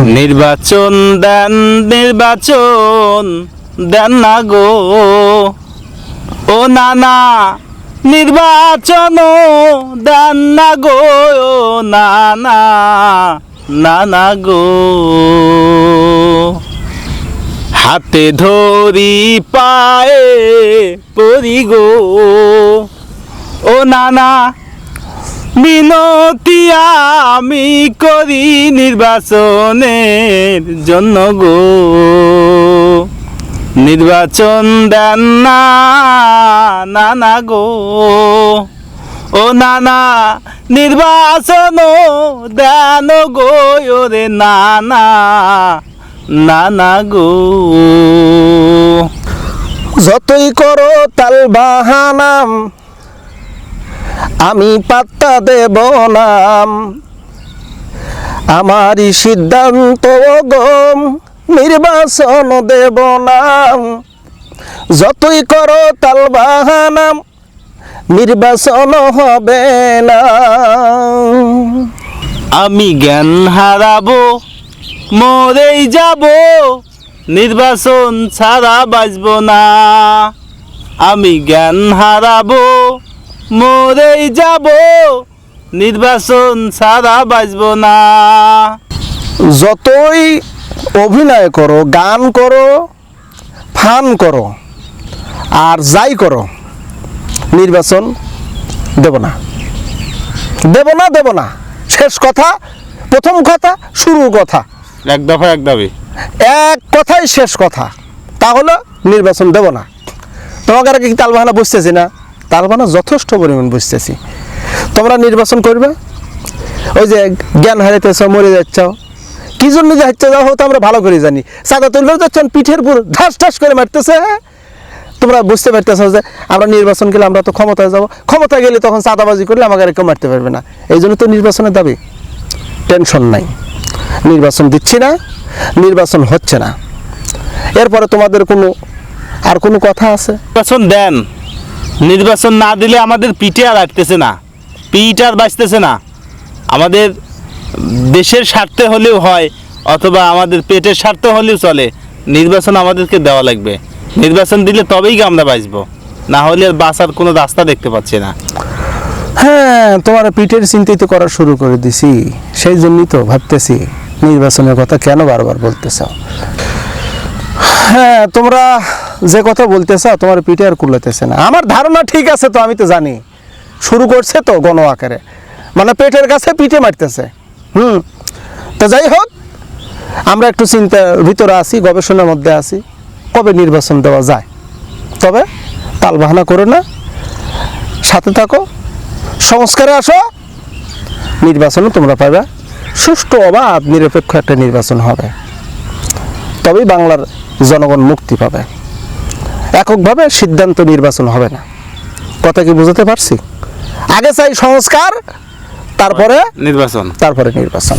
নির্বাচন দেন নির্বাচন দেন না গো। ও নানা নির্বাচন দেন না গো। নানা নানা গো। হাতে ধরি পায়ে পরি গো। ও নানা মিনতি আমি করি নির্বাচনের জন্য গো। নির্বাচন দেন না, নানা গো। ও নানা নির্বাচন দেন গো, ওরে নানা নানা গো। যতই করো তাল বাহানাম আমি পাত্তা দেব নাম। আমারই সিদ্ধান্ত গম নির্বাচন দেব নাম। যতই করো তাল বাহানাম নির্বাচন হবে না। আমি জ্ঞান হারাবো, মরেই যাব নির্বাচন ছাড়া বাঁচব না। আমি জ্ঞান হারাবো মরেই যাব নির্বাচন ছাড়া বাঁচব না। যতই অভিনয় করো গান করো ফান করো আর যাই করো নির্বাচন দেব না। দেব না দেব না। শেষ কথা প্রথম কথা শুরুর কথা। এক দফা এক দাবি। এক কথাই শেষ কথা। তাহলে নির্বাচন দেব না। তোমাকে আর কি তালবাহানা বুঝতেছি না? তালবাহানা যথেষ্ট পরিমাণ বুঝতেছি। তোমরা নির্বাচন করবে? ওই যে জ্ঞান হারাইতেছ, মরে যাচ্ছ। কি জন্য যে হচ্ছে যাও, তো আমরা ভালো করে জানি। সাদা তুলবেও যাচ্ছেন পিঠের পুরো ঢাস ঢাস করে মারতেছে হ্যাঁ? তোমরা বুঝতে পারতেছ যে আমরা নির্বাচন গেলে আমরা তো ক্ষমতায় যাব। ক্ষমতায় গেলে তখন চাঁদাবাজি করলে আমাকে আর কেউ মারতে পারবে না। এই জন্য তো নির্বাচনের দাবি। টেনশন নাই। নির্বাচন দিচ্ছি না, নির্বাচন হচ্ছে না। এরপরে তোমাদের কোনো, আর কোনো কথা আছে? নির্বাচন দেন। নির্বাচন না দিলে আমাদের পিঠে আর না, পিঠ আর বাঁচতেছে না। আমাদের দেশের স্বার্থে হলেও হয়, অথবা আমাদের পেটের স্বার্থে হলেও চলে। নির্বাচন আমাদেরকে দেওয়া লাগবে। নির্বাচন দিলে তবেই কি আমরা বাঁচবো। না হলে আর বাঁচার কোনো রাস্তা দেখতে পাচ্ছি না। হ্যাঁ তোমার পিঠের চিন্তিত করা শুরু করে দিছি। সেই জন্যই তো ভাবতেছি নির্বাচনের কথা কেন বারবার বলতেছ? হ্যাঁ তোমরা যে কথা বলতেছ, তোমার পিঠে আর কুলাতেছে না। আমার ধারণা ঠিক আছে তো, আমি তো জানি। শুরু করছে তো গণ আকারে। মানে পেটের কাছে পিঠে মারতেছে। হুম। তো যাই হোক, আমরা একটু চিন্তার ভিতরে আছি, গবেষণার মধ্যে আছি। কবে নির্বাচন দেওয়া যায়? তবে তালবাহানা করো না। সাথে থাকো। সংস্কারে আসো। নির্বাচনও তোমরা পাবে সুষ্ঠু, অবাধ, নিরপেক্ষ একটা নির্বাচন হবে। তবেই বাংলার জনগণ মুক্তি পাবে। এককভাবে সিদ্ধান্ত নির্বাচন হবে না। কথা কি বুঝাতে পারছি? আগে চাই সংস্কার তারপরে নির্বাচন। তারপরে নির্বাচন।